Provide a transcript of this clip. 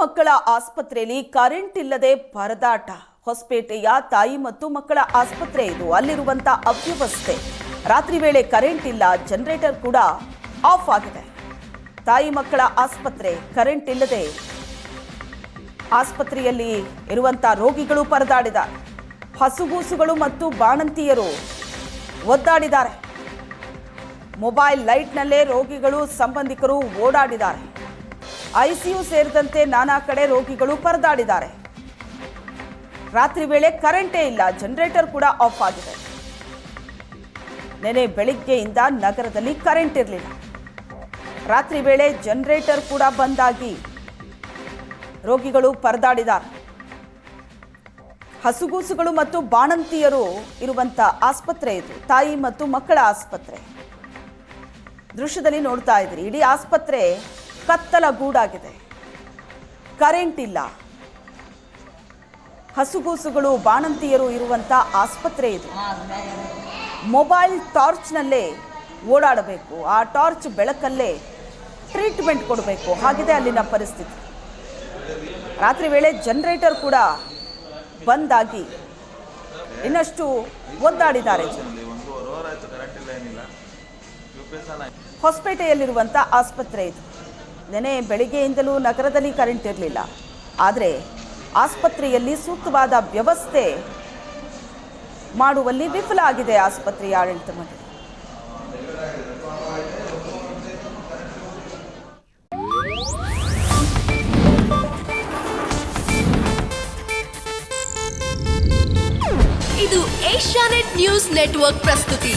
ಮಕ್ಕಳ ಆಸ್ಪತ್ರೆಯಲ್ಲಿ ಕರೆಂಟ್ ಇಲ್ಲದೆ ಪರದಾಟ. ಹೊಸಪೇಟೆಯ ತಾಯಿ ಮತ್ತು ಮಕ್ಕಳ ಆಸ್ಪತ್ರೆ ಇದು. ಅಲ್ಲಿರುವಂತ ಅವ್ಯವಸ್ಥೆ. ರಾತ್ರಿ ವೇಳೆ ಕರೆಂಟ್ ಇಲ್ಲ, ಜನರೇಟರ್ ಕೂಡ ಆಫ್ ಆಗಿದೆ. ತಾಯಿ ಮಕ್ಕಳ ಆಸ್ಪತ್ರೆ ಕರೆಂಟ್ ಇಲ್ಲದೆ ಆಸ್ಪತ್ರೆಯಲ್ಲಿ ಇರುವಂತ ರೋಗಿಗಳು ಪರದಾಡಿದ್ದಾರೆ. ಹಸುಗೂಸುಗಳು ಮತ್ತು ಬಾಣಂತಿಯರು ಒದ್ದಾಡಿದ್ದಾರೆ. ಮೊಬೈಲ್ ಲೈಟ್ನಲ್ಲೇ ರೋಗಿಗಳು, ಸಂಬಂಧಿಕರು ಓಡಾಡಿದ್ದಾರೆ. ಐಸಿಯು ಸೇರಿದಂತೆ ನಾನಾ ಕಡೆ ರೋಗಿಗಳು ಪರದಾಡಿದ್ದಾರೆ. ರಾತ್ರಿ ವೇಳೆ ಕರೆಂಟೇ ಇಲ್ಲ, ಜನರೇಟರ್ ಕೂಡ ಆಫ್ ಆಗಿದೆ. ನೆನೆ ಬೆಳಿಗ್ಗೆಯಿಂದ ನಗರದಲ್ಲಿ ಕರೆಂಟ್ ಇರಲಿಲ್ಲ. ರಾತ್ರಿ ವೇಳೆ ಜನರೇಟರ್ ಕೂಡ ಬಂದಾಗಿ ರೋಗಿಗಳು ಪರದಾಡಿದ್ದಾರೆ. ಹಸುಗೂಸುಗಳು ಮತ್ತು ಬಾಣಂತಿಯರು ಇರುವಂತ ಆಸ್ಪತ್ರೆ ಇದು, ತಾಯಿ ಮತ್ತು ಮಕ್ಕಳ ಆಸ್ಪತ್ರೆ. ದೃಶ್ಯದಲ್ಲಿ ನೋಡ್ತಾ ಇದ್ರಿ ಇಡೀ ಆಸ್ಪತ್ರೆ ಕತ್ತಲ ಗೂಡಾಗಿದೆ. ಕರೆಂಟ್ ಇಲ್ಲ. ಹಸುಗೂಸುಗಳು ಬಾಣಂತಿಯರು ಇರುವಂತ ಆಸ್ಪತ್ರೆ ಇದು. ಮೊಬೈಲ್ ಟಾರ್ಚ್ನಲ್ಲೇ ಓಡಾಡಬೇಕು. ಆ ಟಾರ್ಚ್ ಬೆಳಕಲ್ಲೇ ಟ್ರೀಟ್ಮೆಂಟ್ ಕೊಡಬೇಕು. ಹಾಗಿದೆ ಅಲ್ಲಿನ ಪರಿಸ್ಥಿತಿ. ರಾತ್ರಿ ವೇಳೆ ಜನರೇಟರ್ ಕೂಡ ಬಂದಾಗಿ ಇನ್ನಷ್ಟು ಒದ್ದಾಡಿದ್ದಾರೆ ಹೊಸಪೇಟೆಯಲ್ಲಿರುವಂಥ ಆಸ್ಪತ್ರೆ ಇದು. ನೆನೆ ಬೆಳಿಗ್ಗೆಯಿಂದಲೂ ನಗರದಲ್ಲಿ ಕರೆಂಟ್ ಇರಲಿಲ್ಲ. ಆದರೆ ಆಸ್ಪತ್ರೆಯಲ್ಲಿ ಸೂಕ್ತವಾದ ವ್ಯವಸ್ಥೆ ಮಾಡುವಲ್ಲಿ ವಿಫಲ ಆಗಿದೆ ಆಸ್ಪತ್ರೆಯ ಆಡಳಿತ ಮಂಡಳಿ. ಇದು ಏಷ್ಯಾನೆಟ್ ನ್ಯೂಸ್ ನೆಟ್ವರ್ಕ್ ಪ್ರಸ್ತುತಿ.